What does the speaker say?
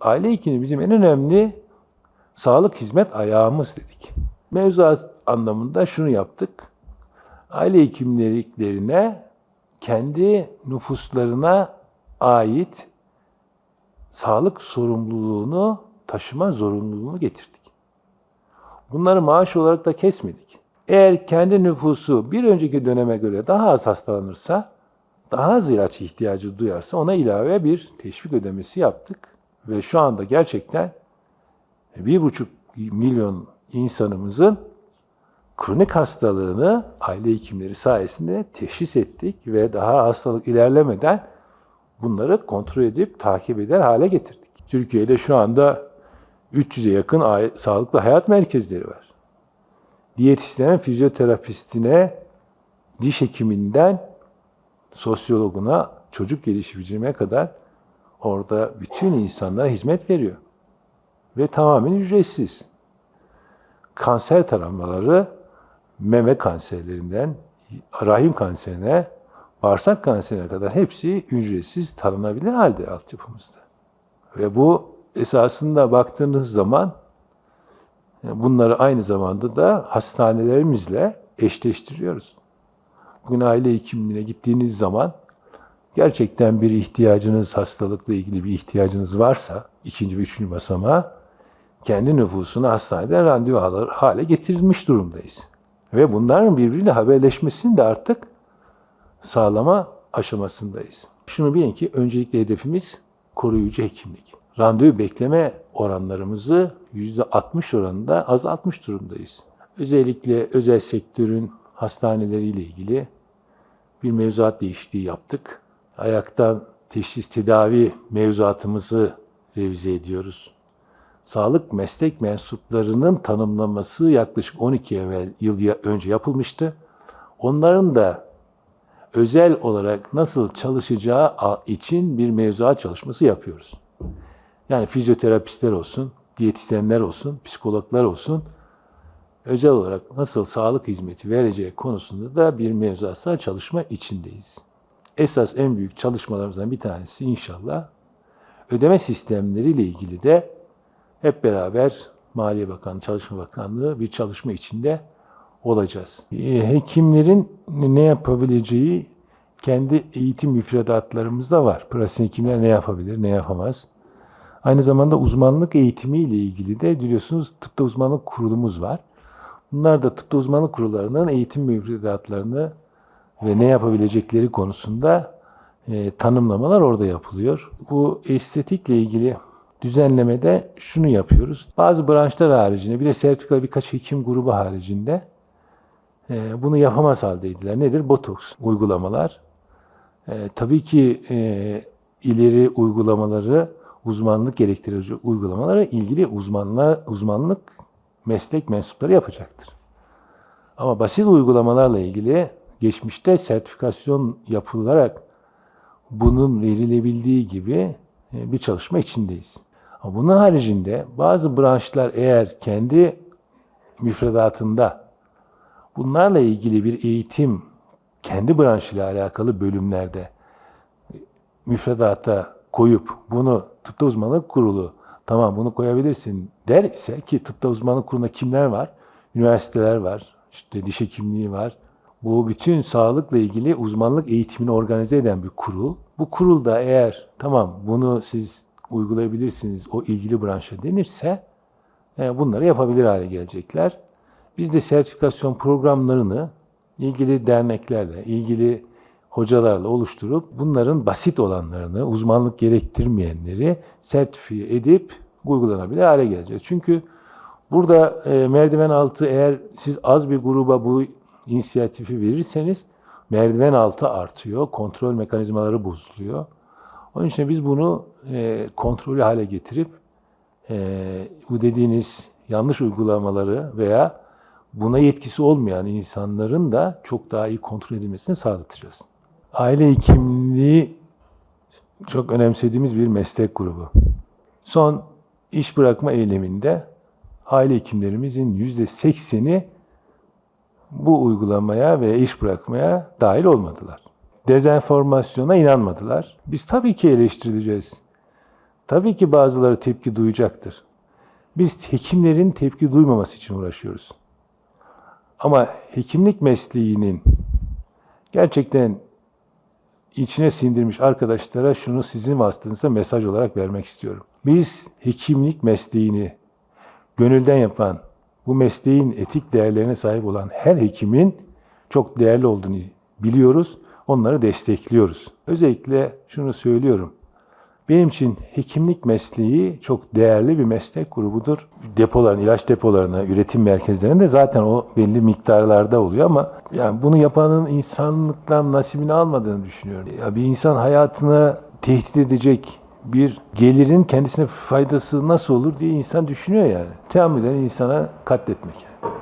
Aile hekimi bizim en önemli sağlık hizmet ayağımız dedik. Mevzuat anlamında şunu yaptık. Aile hekimliklerine kendi nüfuslarına ait sağlık sorumluluğunu taşıma zorunluluğunu getirdik. Bunları maaş olarak da kesmedik. Eğer kendi nüfusu bir önceki döneme göre daha az hastalanırsa, daha az ilaç ihtiyacı duyarsa ona ilave bir teşvik ödemesi yaptık. Ve şu anda gerçekten bir buçuk milyon insanımızın kronik hastalığını aile hekimleri sayesinde teşhis ettik ve daha hastalık ilerlemeden bunları kontrol edip takip eder hale getirdik. Türkiye'de şu anda 300'e yakın sağlıklı hayat merkezleri var. Diyetisyenin fizyoterapistine, diş hekiminden sosyologuna, çocuk gelişimcime kadar orada bütün insanlara hizmet veriyor. Ve tamamen ücretsiz. Kanser taramaları meme kanserlerinden rahim kanserine, bağırsak kanserine kadar hepsi ücretsiz tanınabilir halde altyapımızda. Ve bu esasında baktığınız zaman bunları aynı zamanda da hastanelerimizle eşleştiriyoruz. Bugün aile hekimliğine gittiğiniz zaman gerçekten bir ihtiyacınız, hastalıkla ilgili bir ihtiyacınız varsa ikinci ve üçüncü basamağa kendi nüfusuna hastaneden randevu hale getirilmiş durumdayız. Ve bunların birbiriyle haberleşmesini de artık sağlama aşamasındayız. Şunu bilin ki öncelikle hedefimiz koruyucu hekimlik. Randevu bekleme oranlarımızı %60 oranında azaltmış durumdayız. Özellikle özel sektörün hastaneleriyle ilgili bir mevzuat değişikliği yaptık. Ayaktan teşhis tedavi mevzuatımızı revize ediyoruz. Sağlık meslek mensuplarının tanımlaması yaklaşık 12 evvel yıl önce yapılmıştı. Onların da özel olarak nasıl çalışacağı için bir mevzuat çalışması yapıyoruz. Yani fizyoterapistler olsun, diyetisyenler olsun, psikologlar olsun özel olarak nasıl sağlık hizmeti vereceği konusunda da bir mevzuatsal çalışma içindeyiz. Esas en büyük çalışmalarımızdan bir tanesi inşallah ödeme sistemleriyle ilgili de hep beraber Maliye Bakanlığı, Çalışma Bakanlığı bir çalışma içinde olacağız. E, Hekimlerin ne yapabileceği kendi eğitim müfredatlarımızda var. Pratik hekimler ne yapabilir, ne yapamaz. Aynı zamanda uzmanlık eğitimiyle ilgili de biliyorsunuz tıpta uzmanlık kurulumuz var. Bunlar da tıpta uzmanlık kurullarının eğitim müfredatlarını ve ne yapabilecekleri konusunda e, tanımlamalar orada yapılıyor. Bu estetikle ilgili düzenlemede şunu yapıyoruz. Bazı branşlar haricinde bir de sertifikalı birkaç hekim grubu haricinde e, bunu yapamaz haldeydiler. Nedir? Botoks uygulamalar. E, tabii ki e, ileri uygulamaları, uzmanlık gerektirici uygulamalara ilgili uzmanlar, uzmanlık meslek mensupları yapacaktır. Ama basit uygulamalarla ilgili geçmişte sertifikasyon yapılarak bunun verilebildiği gibi e, bir çalışma içindeyiz. Bunun haricinde bazı branşlar eğer kendi müfredatında bunlarla ilgili bir eğitim kendi branşıyla alakalı bölümlerde müfredata koyup bunu tıpta uzmanlık kurulu tamam bunu koyabilirsin der ise ki tıpta uzmanlık kurulunda kimler var? Üniversiteler var, işte diş hekimliği var. Bu bütün sağlıkla ilgili uzmanlık eğitimini organize eden bir kurul. Bu kurulda eğer tamam bunu siz uygulayabilirsiniz o ilgili branşa denirse e, bunları yapabilir hale gelecekler. Biz de sertifikasyon programlarını ilgili derneklerle, ilgili hocalarla oluşturup bunların basit olanlarını, uzmanlık gerektirmeyenleri sertifiye edip uygulanabilir hale geleceğiz. Çünkü burada e, merdiven altı eğer siz az bir gruba bu inisiyatifi verirseniz merdiven altı artıyor, kontrol mekanizmaları bozuluyor. Onun için biz bunu e, kontrollü hale getirip e, bu dediğiniz yanlış uygulamaları veya buna yetkisi olmayan insanların da çok daha iyi kontrol edilmesini sağlatacağız. Aile hekimliği çok önemsediğimiz bir meslek grubu. Son iş bırakma eyleminde aile hekimlerimizin yüzde sekseni bu uygulamaya ve iş bırakmaya dahil olmadılar. Dezenformasyona inanmadılar. Biz tabii ki eleştirileceğiz. Tabii ki bazıları tepki duyacaktır. Biz hekimlerin tepki duymaması için uğraşıyoruz. Ama hekimlik mesleğinin gerçekten içine sindirmiş arkadaşlara şunu sizin vasıtanızda mesaj olarak vermek istiyorum. Biz hekimlik mesleğini gönülden yapan, bu mesleğin etik değerlerine sahip olan her hekimin çok değerli olduğunu biliyoruz. Onları destekliyoruz. Özellikle şunu söylüyorum. Benim için hekimlik mesleği çok değerli bir meslek grubudur. Depoların, ilaç depolarına, üretim merkezlerinde zaten o belli miktarlarda oluyor ama yani bunu yapanın insanlıktan nasibini almadığını düşünüyorum. Ya bir insan hayatını tehdit edecek bir gelirin kendisine faydası nasıl olur diye insan düşünüyor yani. Teamüden insana katletmek yani.